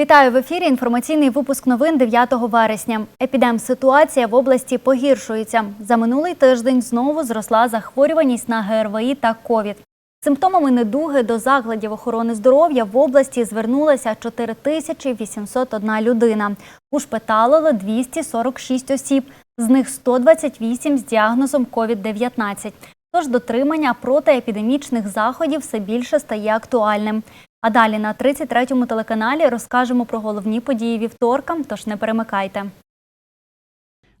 Вітаю в ефірі. Інформаційний випуск новин 9 вересня. Епідемситуація в області погіршується. За минулий тиждень знову зросла захворюваність на ГРВІ та ковід. Симптомами недуги до закладів охорони здоров'я в області звернулася 4801 людина. Ушпиталили 246 осіб, з них 128 з діагнозом COVID-19. Тож дотримання протиепідемічних заходів все більше стає актуальним. А далі на 33-му телеканалі розкажемо про головні події вівторка, тож не перемикайте.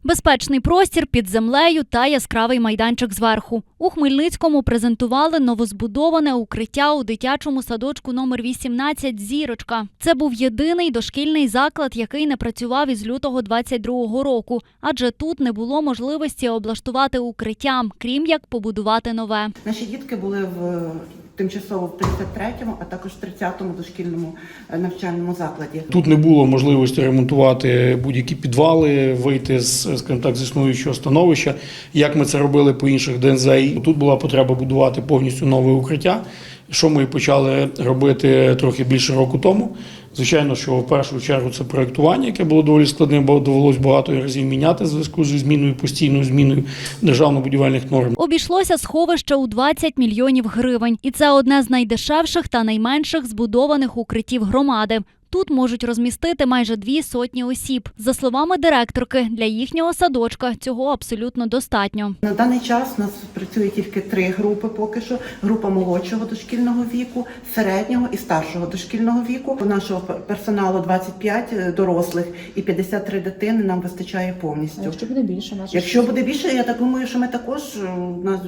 Безпечний простір під землею та яскравий майданчик зверху. У Хмельницькому презентували новозбудоване укриття у дитячому садочку номер 18 «Зірочка». Це був єдиний дошкільний заклад, який не працював із лютого 22-го року, адже тут не було можливості облаштувати укриття, крім як побудувати нове. Наші дітки були в тимчасово в 33-му, а також в 30-му дошкільному е, навчальному закладі. Тут не було можливості ремонтувати будь-які підвали, вийти з скажімо так з існуючого становища. Як ми це робили по інших ДНЗ. Тут була потреба будувати повністю нове укриття. Що ми почали робити трохи більше року тому. Звичайно, що в першу чергу це проєктування, яке було доволі складним, бо довелось багато разів міняти в зв'язку зі зміною постійною зміною державно-будівельних норм. Обійшлося сховище у 20 мільйонів гривень, і це одне з найдешевших та найменших збудованих укриттів громади. Тут можуть розмістити майже дві сотні осіб. За словами директорки, для їхнього садочка цього абсолютно достатньо. На даний час у нас працює тільки три групи поки що: група молодшого дошкільного віку, середнього і старшого дошкільного віку. У нашого пер- персоналу 25 дорослих і 53 дитини нам вистачає А повністю. якщо буде більше, наше Якщо буде більше, я так думаю, що ми також е, на-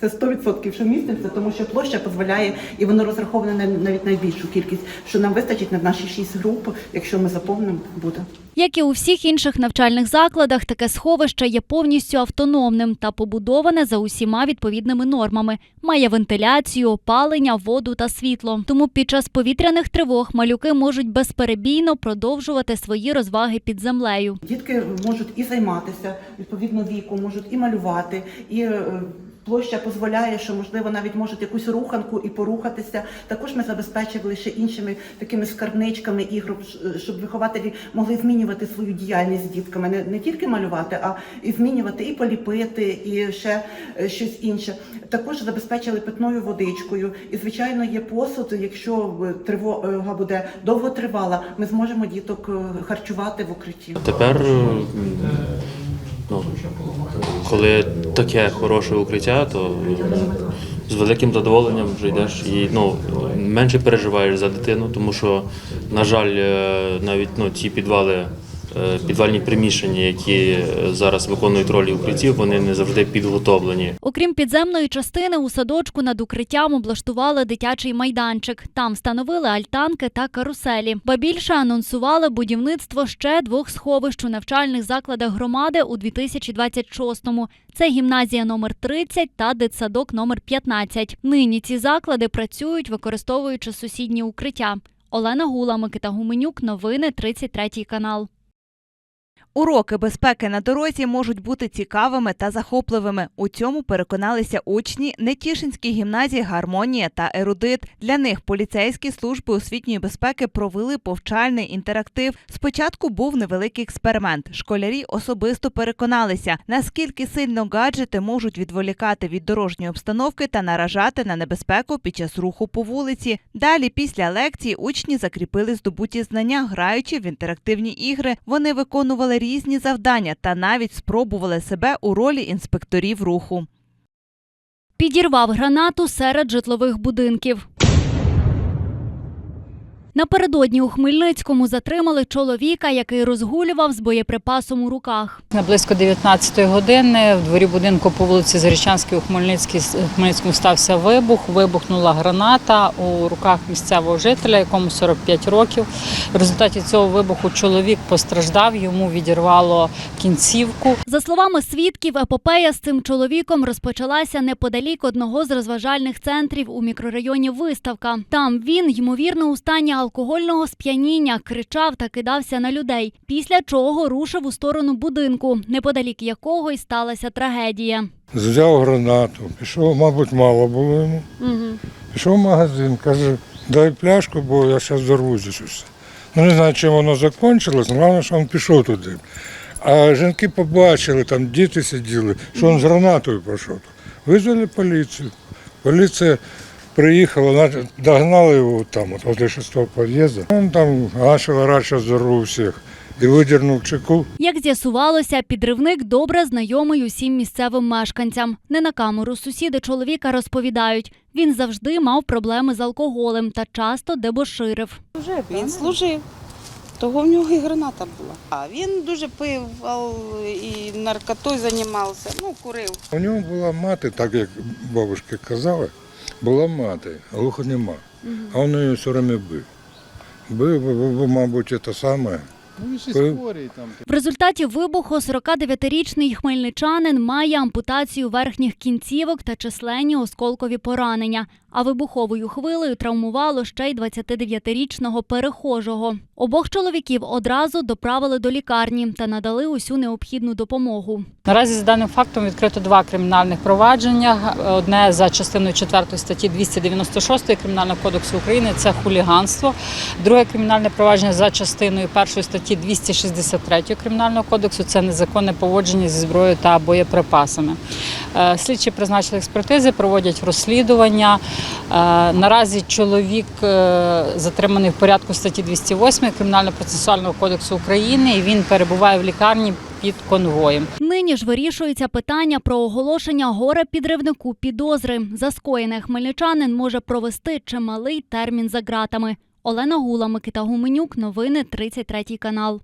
Це 100% що вмістимося, тому що площа дозволяє, і воно розраховане на навіть найбільшу кількість, що нам вистачить на наші 6 груп, якщо ми заповнимо, буде. Як і у всіх інших навчальних закладах, таке сховище є повністю автономним та побудоване за усіма відповідними нормами. Має вентиляцію, опалення, воду та світло. Тому під час повітряних тривог малюки можуть безперебійно продовжувати свої розваги під землею. Дітки можуть і займатися відповідно віку, можуть і малювати, і е, площа дозволяє, що можливо навіть можуть якусь руханку і порухатися. Також ми забезпечили ще іншими такими скарбничками ігор, ш- щоб вихователі могли змінювати свою діяльність з дітками, не, не тільки малювати, а і змінювати, і поліпити, і ще е, щось інше. Також забезпечили питною водичкою. І звичайно є посуд. Якщо е, тривога буде довго тривала, ми зможемо діток е, харчувати в укритті. Тепер, е, ну, коли таке хороше укриття, то з великим задоволенням вже йдеш і ну, менше переживаєш за дитину, тому що, на жаль, е, навіть ну, ці підвали, підвальні приміщення, які е, зараз виконують ролі укриттів, вони не завжди підготовлені. Окрім підземної частини, у садочку над укриттям облаштували дитячий майданчик. Там встановили альтанки та каруселі. Ба більше анонсували будівництво ще двох сховищ у навчальних закладах громади у 2026-му. Це гімназія номер 30 та дитсадок номер 15. Нині ці заклади працюють, використовуючи сусідні укриття. Олена Гула, Микита Гуменюк, новини 33 канал. Уроки безпеки на дорозі можуть бути цікавими та захопливими. У цьому переконалися учні Нетішинської гімназії Гармонія та Ерудит. Для них поліцейські служби освітньої безпеки провели повчальний інтерактив. Спочатку був невеликий експеримент. Школярі особисто переконалися, наскільки сильно гаджети можуть відволікати від дорожньої обстановки та наражати на небезпеку під час руху по вулиці. Далі, після лекції, учні закріпили здобуті знання, граючи в інтерактивні ігри. Вони виконували різні завдання та навіть спробували себе у ролі інспекторів руху. Підірвав гранату серед житлових будинків. Напередодні у Хмельницькому затримали чоловіка, який розгулював з боєприпасом у руках. На близько 19 години в дворі будинку по вулиці Зарічанській у Хмельницькому стався вибух. Вибухнула граната у руках місцевого жителя, якому 45 років. В результаті цього вибуху чоловік постраждав, йому відірвало кінцівку. За словами свідків, епопея з цим чоловіком розпочалася неподалік одного з розважальних центрів у мікрорайоні Виставка. Там він, ймовірно, у стані алкогольного сп'яніння кричав та кидався на людей, після чого рушив у сторону будинку, неподалік якого й сталася трагедія. Взяв гранату, пішов, мабуть, мало було йому. Пішов в магазин, каже, дай пляшку, бо я зараз зарвусь усе. Ну, не знаю, чим воно закінчилось, головне, що він пішов туди. А жінки побачили, там діти сиділи, що він з гранатою пішов. Визвали поліцію. Поліція приїхала, на- догнали його там, от, возле шестого під'їзду. Він там гашив, радше зорву всіх і видернув чеку. Як з'ясувалося, підривник добре знайомий усім місцевим мешканцям. Не на камеру сусіди чоловіка розповідають. Він завжди мав проблеми з алкоголем та часто дебоширив. Він служив. Того в нього і граната була. А він дуже пив і наркотою займався, ну, курив. У нього була мати, так як бабушки казали, була мати, а глухо нема. А він її все время бив. Бив, бив, бо, бо, мабуть, те саме. В результаті вибуху 49-річний хмельничанин має ампутацію верхніх кінцівок та численні осколкові поранення. А вибуховою хвилею травмувало ще й 29-річного перехожого. Обох чоловіків одразу доправили до лікарні та надали усю необхідну допомогу. Наразі за даним фактом відкрито два кримінальних провадження. Одне за частиною 4 статті 296 Кримінального кодексу України це хуліганство. Друге кримінальне провадження за частиною 1 статті 263 Кримінального кодексу це незаконне поводження зі зброєю та боєприпасами. Е, Слідчі призначили експертизи, проводять розслідування. Е, Наразі чоловік е, затриманий в порядку статті 208 Кримінально-процесуального кодексу України і він перебуває в лікарні під конвоєм. Нині ж вирішується питання про оголошення горе підривнику підозри. За скоєне хмельничанин може провести чималий термін за ґратами. Олена Гула, Микита Гуменюк, новини 33 канал.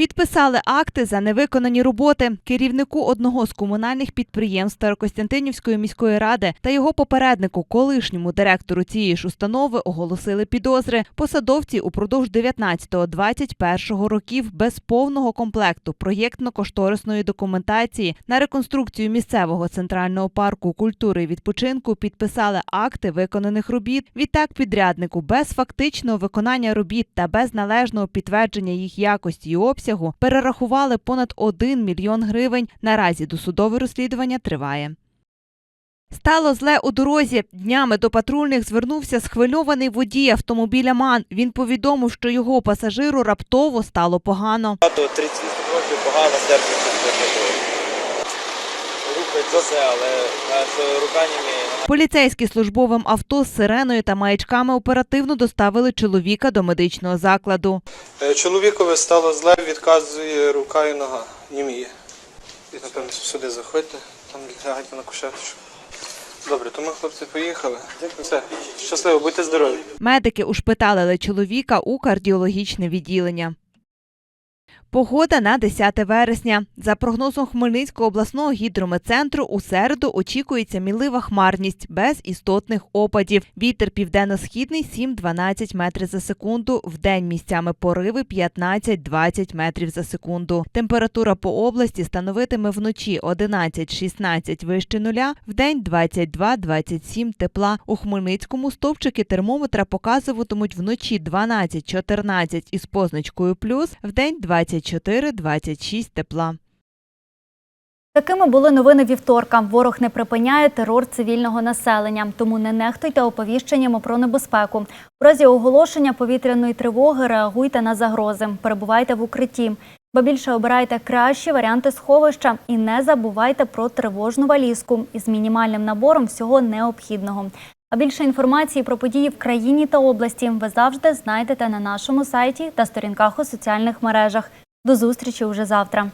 Підписали акти за невиконані роботи керівнику одного з комунальних підприємств Старокостянтинівської міської ради та його попереднику, колишньому директору цієї ж установи, оголосили підозри. Посадовці упродовж 19-21 років без повного комплекту проєктно-кошторисної документації на реконструкцію місцевого центрального парку культури і відпочинку підписали акти виконаних робіт. Відтак підряднику без фактичного виконання робіт та без належного підтвердження їх якості і обсягу перерахували понад 1 мільйон гривень. Наразі досудове розслідування триває. Стало зле у дорозі. Днями до патрульних звернувся схвильований водій автомобіля МАН. Він повідомив, що його пасажиру раптово стало погано. До 30 років погано серце все, але з руками Поліцейські службовим авто з сиреною та маячками оперативно доставили чоловіка до медичного закладу. Е, Чоловікові стало зле, відказує рука і нога. Німіє. І, напевно, сюди заходьте, там лягайте на кушеточку. Добре, то ми, хлопці, поїхали. Все, щасливо, будьте здорові. Медики ушпиталили чоловіка у кардіологічне відділення. Погода на 10 вересня. За прогнозом Хмельницького обласного гідрометцентру, у середу очікується мілива хмарність без істотних опадів. Вітер південно-східний 7-12 метрів за секунду. Вдень місцями пориви 15-20 метрів за секунду. Температура по області становитиме вночі 11-16 вище нуля, вдень 22-27 тепла. У Хмельницькому стовпчики термометра показуватимуть вночі 12-14 із позначкою плюс, вдень 24-26 тепла. Такими були новини вівторка. Ворог не припиняє терор цивільного населення, тому не нехтуйте оповіщеннями про небезпеку. У разі оголошення повітряної тривоги реагуйте на загрози, перебувайте в укритті. Ба більше обирайте кращі варіанти сховища і не забувайте про тривожну валізку із мінімальним набором всього необхідного. А більше інформації про події в країні та області ви завжди знайдете на нашому сайті та сторінках у соціальних мережах. До зустрічі уже завтра.